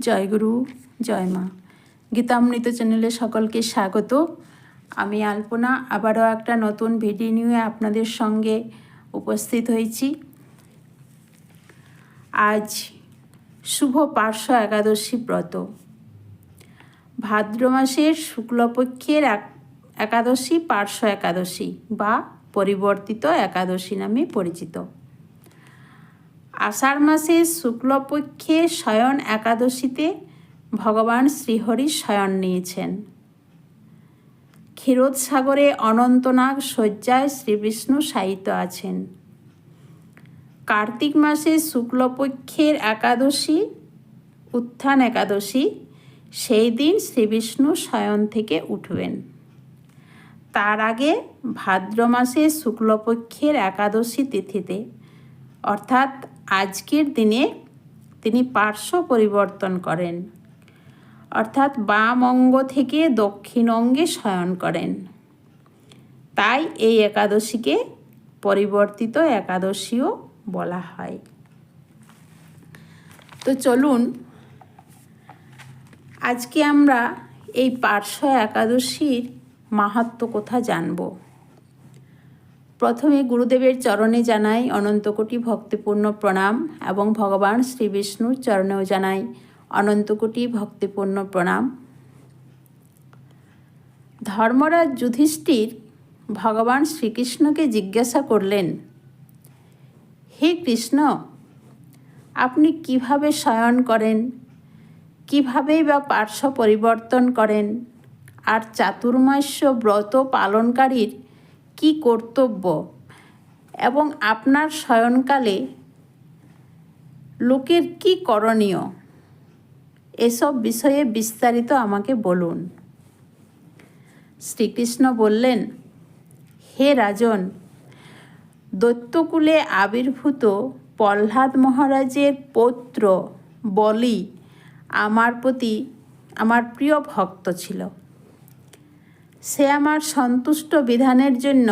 জয় গুরু জয় মা। গীতামৃত চ্যানেলে সকলকে স্বাগত। আমি আলপনা, আবারও একটা নতুন ভিডিও নিয়ে আপনাদের সঙ্গে উপস্থিত হয়েছি। আজ শুভ পার্শ্ব একাদশী ব্রত। ভাদ্র মাসের শুক্লপক্ষের এক, একাদশী পার্শ্ব একাদশী বা পরিবর্তিত একাদশী নামে পরিচিত। আষাঢ় মাসের শুক্লপক্ষে শয়ন একাদশীতে ভগবান শ্রীহরি শয়ন নিয়েছেন। ক্ষীরোদ সাগরে অনন্তনাগ শয্যায় শ্রীবিষ্ণু সাহিত্য আছেন। কার্তিক মাসে শুক্লপক্ষের একাদশী, উত্থান একাদশী, সেই দিন শ্রীবিষ্ণু শয়ন থেকে উঠবেন। তার আগে ভাদ্র মাসে শুক্লপক্ষের একাদশী তিথিতে, অর্থাৎ আজকের দিনে তিনি পার্শ্ব পরিবর্তন করেন। অর্থাৎ বাম অঙ্গ থেকে দক্ষিণ অঙ্গে শয়ন করেন। তাই এই একাদশীকে পরিবর্তিত একাদশীও বলা হয়। তো চলুন, আজকে আমরা এই পার্শ্ব একাদশীর মাহাত্ম কথা জানব। প্রথমে গুরুদেবের চরণে জানাই অনন্তকোটি ভক্তিপূর্ণ প্রণাম এবং ভগবান শ্রী বিষ্ণুর চরণেও জানাই অনন্তকোটি ভক্তিপূর্ণ প্রণাম। ধর্মরাজ যুধিষ্ঠির ভগবান শ্রীকৃষ্ণকে জিজ্ঞাসা করলেন, হে কৃষ্ণ, আপনি কীভাবে শয়ন করেন? কিভাবেই বা পার্শ্ব পরিবর্তন করেন? আর চাতুর্মাস্য ব্রত পালনকারীর কি কর্তব্য? এবং আপনার শয়নকালে লোকের কি করণীয়? এসব বিষয়ে বিস্তারিত আমাকে বলুন। শ্রীকৃষ্ণ বললেন, হে রাজন, দৈত্যকুলে আবির্ভূত প্রহ্লাদ মহারাজের পৌত্র বলি আমার প্রতি আমার প্রিয় ভক্ত ছিল। সে আমার সন্তুষ্ট বিধানের জন্য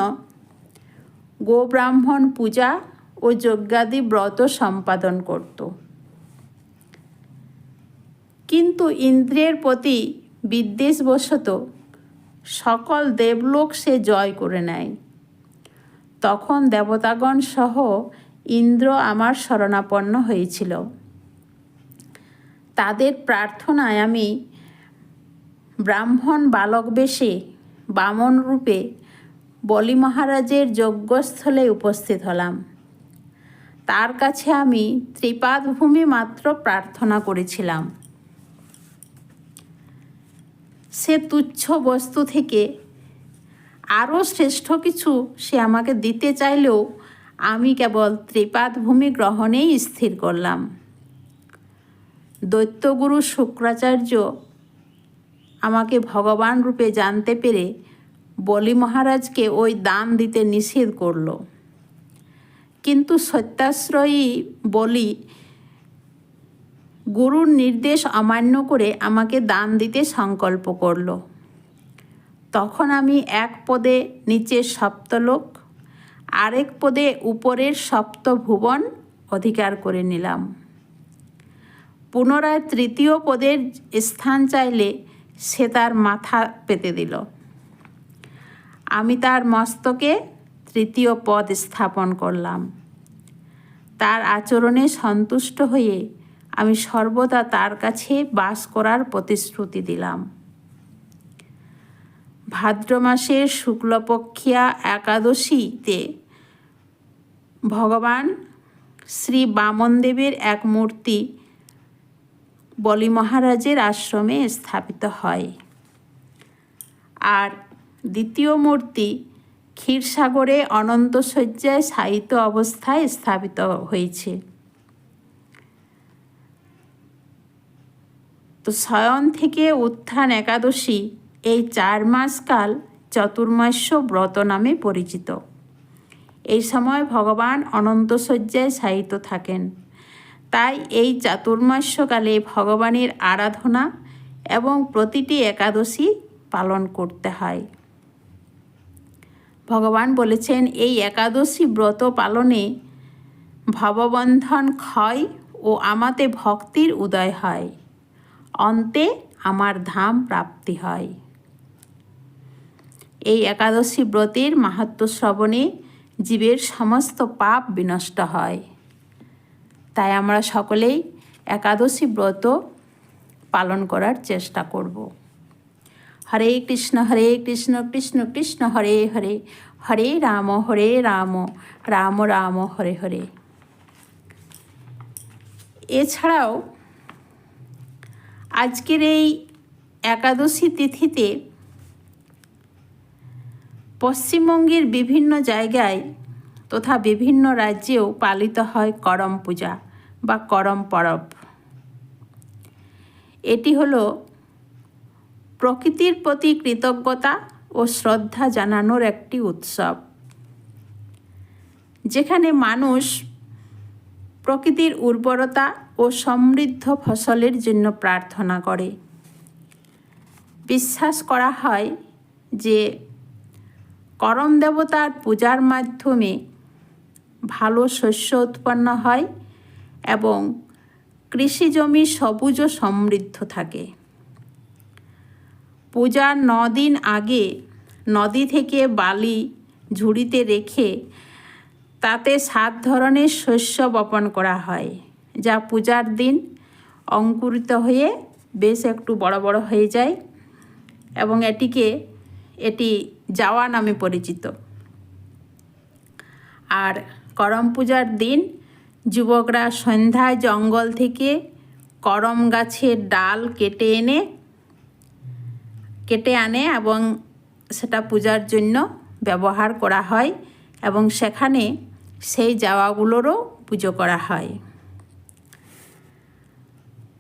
গোব্রাহ্মণ পূজা ও যজ্ঞাদি ব্রত সম্পাদন করত। কিন্তু ইন্দ্রের প্রতি বিদ্বেষবশত সকল দেবলোক সে জয় করে নেয়। তখন দেবতাগণ সহ ইন্দ্র আমার শরণাপন্ন হয়েছিল। তাদের প্রার্থনায় আমি ব্রাহ্মণ বালক বেশে বামন রূপে বলি মহারাজের যজ্ঞস্থলে উপস্থিত হলাম। তার কাছে আমি ত্রিপাদ ভূমি মাত্র প্রার্থনা করেছিলাম। সে তুচ্ছ বস্তু থেকে আরও শ্রেষ্ঠ কিছু সে আমাকে দিতে চাইলেও আমি কেবল ত্রিপাদ ভূমি গ্রহণেই স্থির করলাম। দৈত্যগুরু শুক্রাচার্য আমাকে ভগবান রূপে জানতে পেরে বলি মহারাজকে ওই দান দিতে নিষেধ করল। কিন্তু সত্যাশ্রয়ী বলি, গুরুর নির্দেশ অমান্য করে আমাকে দান দিতে সংকল্প করল। তখন আমি এক পদে নিচের সপ্তলোক, আরেক পদে উপরের সপ্তভুবন অধিকার করে নিলাম। পুনরায় তৃতীয় পদের স্থান চাইলে সে তার মাথা পেতে দিল। আমি তার মস্তকে তৃতীয় পদ স্থাপন করলাম। তার আচরণে সন্তুষ্ট হয়ে আমি সর্বদা তার কাছে বাস করার প্রতিশ্রুতি দিলাম। ভাদ্র মাসের শুক্লপক্ষিয়া একাদশীতে ভগবান শ্রী বামনদেবের এক মূর্তি বলি মহারাজের আশ্রমে স্থাপিত হয়। আর দ্বিতীয় মূর্তি ক্ষীরসাগরে অনন্ত শয্যায় সাহিত্য অবস্থায় স্থাপিত হয়েছে। তো শয়ন থেকে উত্থান একাদশী এই চার মাস কাল চতুর্মাস্য ব্রত নামে পরিচিত। এই সময় ভগবান অনন্ত শয্যায় সাহিত্য থাকেন। তাই এই চাতুর্মাস্যকালে ভগবানের আরাধনা এবং প্রতিটি একাদশী পালন করতে হয়। ভগবান বলেছেন, এই একাদশী ব্রত পালনে ভববন্ধন ক্ষয় ও আমাতে ভক্তির উদয় হয়। অন্তে আমার ধাম প্রাপ্তি হয়। এই একাদশী ব্রতের মাহাত্ম শ্রবণে জীবের সমস্ত পাপ বিনষ্ট হয়। তাই আমরা সকলেই একাদশী ব্রত পালন করার চেষ্টা করব। হরে কৃষ্ণ হরে কৃষ্ণ কৃষ্ণ কৃষ্ণ, হরে হরে হরে রাম হরে রাম রাম রাম, হরে হরে। এছাড়াও আজকের এই একাদশী তিথিতে পশ্চিমবঙ্গের বিভিন্ন জায়গায় তথা বিভিন্ন রাজ্যেও পালিত হয় করম পূজা বা করম পরব। এটি হল প্রকৃতির প্রতি কৃতজ্ঞতা ও শ্রদ্ধা জানানোর একটি উৎসব, যেখানে মানুষ প্রকৃতির উর্বরতা ও সমৃদ্ধ ফসলের জন্য প্রার্থনা করে। বিশ্বাস করা হয় যে করম দেবতার পূজার মাধ্যমে ভালো শস্য উৎপন্ন হয় এবং কৃষি জমি সবুজ ও সমৃদ্ধ থাকে। পূজার দিন আগে নদী থেকে বালি ঝুড়িতে রেখে তাতে সাত ধরনের শস্য বপন করা হয়, যা পূজার দিন অঙ্কুরিত হয়ে বেশ একটু বড় বড় হয়ে যায় এবং এটিকে, এটি যাওয়া নামে পরিচিত। আর করম পূজার দিন যুবকরা সন্ধ্যায় জঙ্গল থেকে করম গাছের ডাল কেটে এনে, কেটে আনে এবং সেটা পূজার জন্য ব্যবহার করা হয় এবং সেখানে সেই যাওয়াগুলোরও পুজো করা হয়।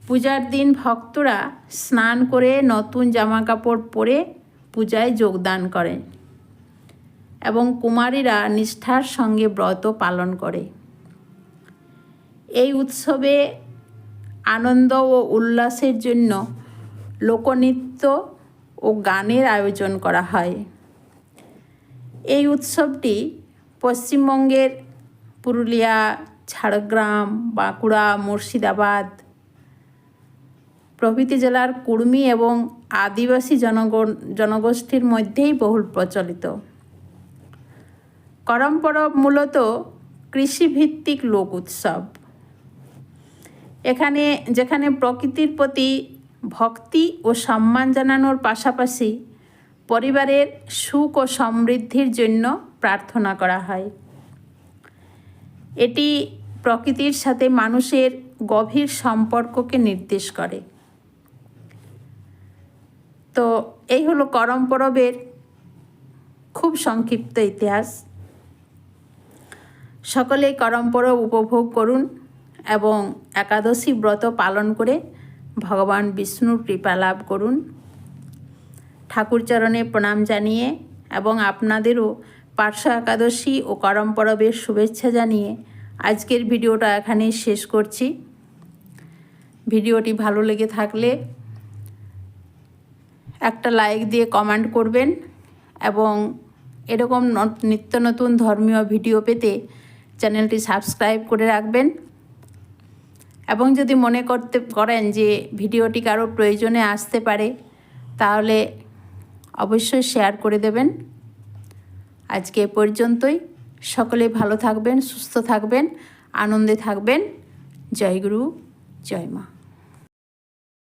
পূজার দিন ভক্তরা স্নান করে নতুন জামা কাপড় পরে পূজায় যোগদান করেন। এবং কুমারীরা নিষ্ঠার সঙ্গে ব্রত পালন করে। এই উৎসবে আনন্দ ও উল্লাসের জন্য লোকনৃত্য ও গানের আয়োজন করা হয়। এই উৎসবটি পশ্চিমবঙ্গের পুরুলিয়া, ঝাড়গ্রাম, বাঁকুড়া, মুর্শিদাবাদ প্রভৃতি জেলার কুর্মী এবং আদিবাসী জনগণ জনগোষ্ঠীর মধ্যেই বহুল প্রচলিত। করম পরব মূলত কৃষিভিত্তিক লোক উৎসব। এখানে, যেখানে প্রকৃতির প্রতি ভক্তি ও সম্মান জানানোর পাশাপাশি পরিবারের সুখ ও সমৃদ্ধির জন্য প্রার্থনা করা হয়। এটি প্রকৃতির সাথে মানুষের গভীর সম্পর্ককে নির্দেশ করে। তো এই হলো করম পরবের খুব সংক্ষিপ্ত ইতিহাস। সকলেই করম পরব উপভোগ করুন এবং একাদশী ব্রত পালন করে ভগবান বিষ্ণুর কৃপা লাভ করুন। ঠাকুরচরণে প্রণাম জানিয়ে এবং আপনাদেরও পার্শ্ব একাদশী ও করম পরবের শুভেচ্ছা জানিয়ে আজকের ভিডিওটা এখানেই শেষ করছি। ভিডিওটি ভালো লেগে থাকলে একটা লাইক দিয়ে কমেন্ট করবেন এবং এরকম নিত্য নতুন ধর্মীয় ভিডিও পেতে চ্যানেলটি সাবস্ক্রাইব করে রাখবেন। এবং যদি মনে করতে, করেন যে ভিডিওটি কারও প্রয়োজনে আসতে পারে, তাহলে অবশ্যই শেয়ার করে দেবেন। আজকে এ পর্যন্তই। সকলে ভালো থাকবেন, সুস্থ থাকবেন, আনন্দে থাকবেন। জয় গুরু, জয় মা।